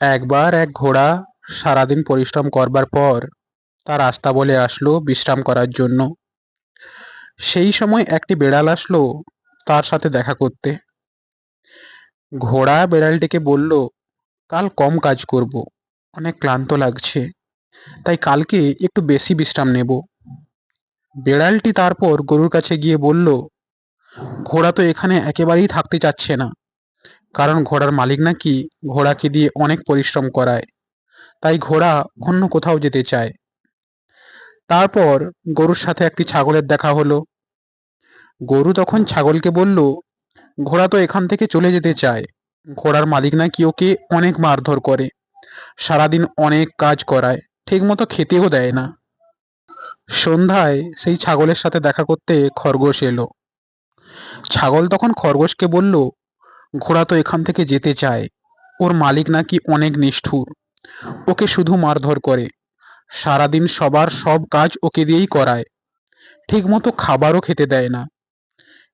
একবার এক ঘোড়া সারাদিন পরিশ্রম করবার পর তার আস্তা বলে আসলো বিশ্রাম করার জন্য। সেই সময় একটি বেড়াল আসলো তার সাথে দেখা করতে। ঘোড়া বেড়ালটিকে বলল, কাল কম কাজ করব, অনেক ক্লান্ত লাগছে, তাই কালকে একটু বেশি বিশ্রাম নেব। বেড়ালটি তারপর গরুর কাছে গিয়ে বলল, ঘোড়া তো এখানে একেবারেই থাকতে চাচ্ছে না। কারণ ঘোড়ার মালিক নাকি ঘোড়াকে দিয়ে অনেক পরিশ্রম করায়। তাই ঘোড়া অন্য কোথাও যেতে চায়। তারপর গরুর সাথে একটি ছাগলের দেখা হলো। গরু তখন ছাগলকে বলল, ঘোড়া তো এখান থেকে চলে যেতে চায়। ঘোড়ার মালিক নাকি ওকে অনেক মারধর করে। সারাদিন অনেক কাজ করায়। ঠিকমতো খেতেও দেয় না। সন্ধ্যায় সেই ছাগলের সাথে দেখা করতে খরগোশ এলো। ছাগল তখন খরগোশকে বলল ঘোড়া তো এখান থেকে যেতে চায়। ওর মালিক নাকি অনেক নিষ্ঠুর। ওকে শুধু মারধর করে। সারাদিন সবার সব কাজ ওকে দিয়েই করায়। ঠিকমতো খাবারও খেতে দেয় না।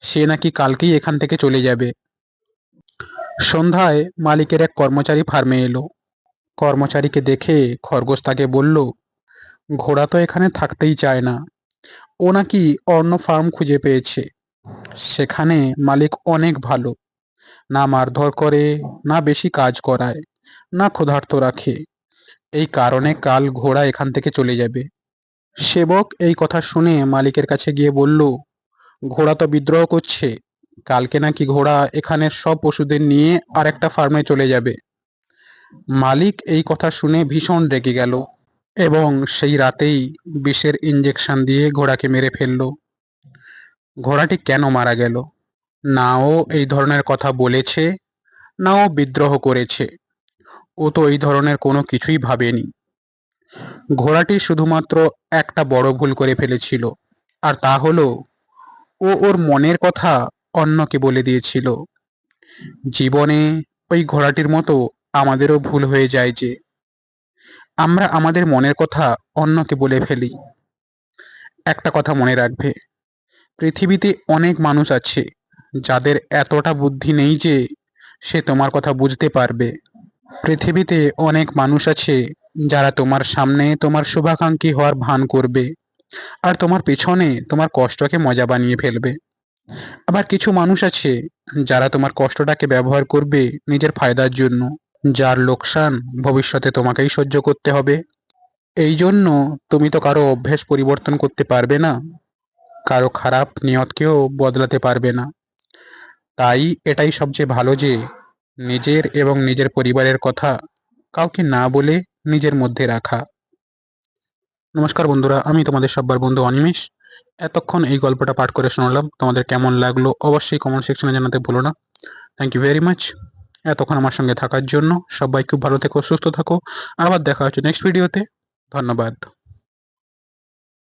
সে নাকি কালকেই এখান থেকে চলে যাবে। সন্ধ্যায় মালিকের এক কর্মচারী ফার্মে এলো। কর্মচারীকে দেখে খরগোশ তাকে বলল, ঘোড়া তো এখানে থাকতেই চায় না। ও নাকি অন্য ফার্ম খুঁজে পেয়েছে। সেখানে মালিক অনেক ভালো। না মারধর করে, না বেশি কাজ করায়, না ক্ষুধার্ত রাখে। এই কারণে কাল ঘোড়া এখান থেকে চলে যাবে। সেবক এই কথা শুনে মালিকের কাছে গিয়ে বলল, ঘোড়া তো বিদ্রোহ করছে, কালকে নাকি ঘোড়া এখানের সব পশুদের নিয়ে আরেকটা ফার্মে চলে যাবে। মালিক এই কথা শুনে ভীষণ রেগে গেল এবং সেই রাতেই বিষের ইঞ্জেকশন দিয়ে ঘোড়াকে মেরে ফেলল। ঘোড়াটি কেন মারা গেল? না ও এই ধরনের কথা বলেছে না ও বিদ্রোহ করেছে। ও তো এই ধরনের কোনো কিছুই ভাবেনি। ঘোড়াটি শুধুমাত্র একটা বড় ভুল করে ফেলেছিল। আর তা হলো, ও ওর মনের কথা অন্যকে বলে দিয়েছিল। জীবনে ওই ঘোড়াটির মতো আমাদেরও ভুল হয়ে যায় যে, আমরা আমাদের মনের কথা অন্যকে বলে ফেলি। একটা কথা মনে রাখবে, পৃথিবীতে অনেক মানুষ আছে যাদের এতটা বুদ্ধি নেই যে সে তোমার কথা বুঝতে পারবে। পৃথিবীতে অনেক মানুষ আছে যারা তোমার সামনে তোমার শুভাকাঙ্ক্ষী হওয়ার ভান করবে আর তোমার পেছনে তোমার কষ্টকে মজা বানিয়ে ফেলবে। আবার কিছু মানুষ আছে যারা তোমার কষ্টটাকে ব্যবহার করবে নিজের ফায়দার জন্য, যার লোকসান ভবিষ্যতে তোমাকেই সহ্য করতে হবে। এই জন্য তুমি তো কারও অভ্যেস পরিবর্তন করতে পারবে না, কারও খারাপ নিয়তকেও বদলাতে পারবে না। তাই এটাই সবচেয়ে ভালো যে নিজের এবং নিজের পরিবারের কথা কাউকে না বলে নিজের মধ্যে রাখা। নমস্কার বন্ধুরা, আমি তোমাদের সব্বার বন্ধু অনিমেষ। এতক্ষণ এই গল্পটা পাঠ করে শোনালাম। তোমাদের কেমন লাগল অবশ্যই কমেন্ট সেকশনে জানাতে ভুলো না। থ্যাংক ইউ ভেরি মাচ এতক্ষণ আমার সঙ্গে থাকার জন্য সবাই খুব ভালো থেকো, সুস্থ থাকো। আবার দেখা হচ্ছে নেক্সট ভিডিওতে ধন্যবাদ।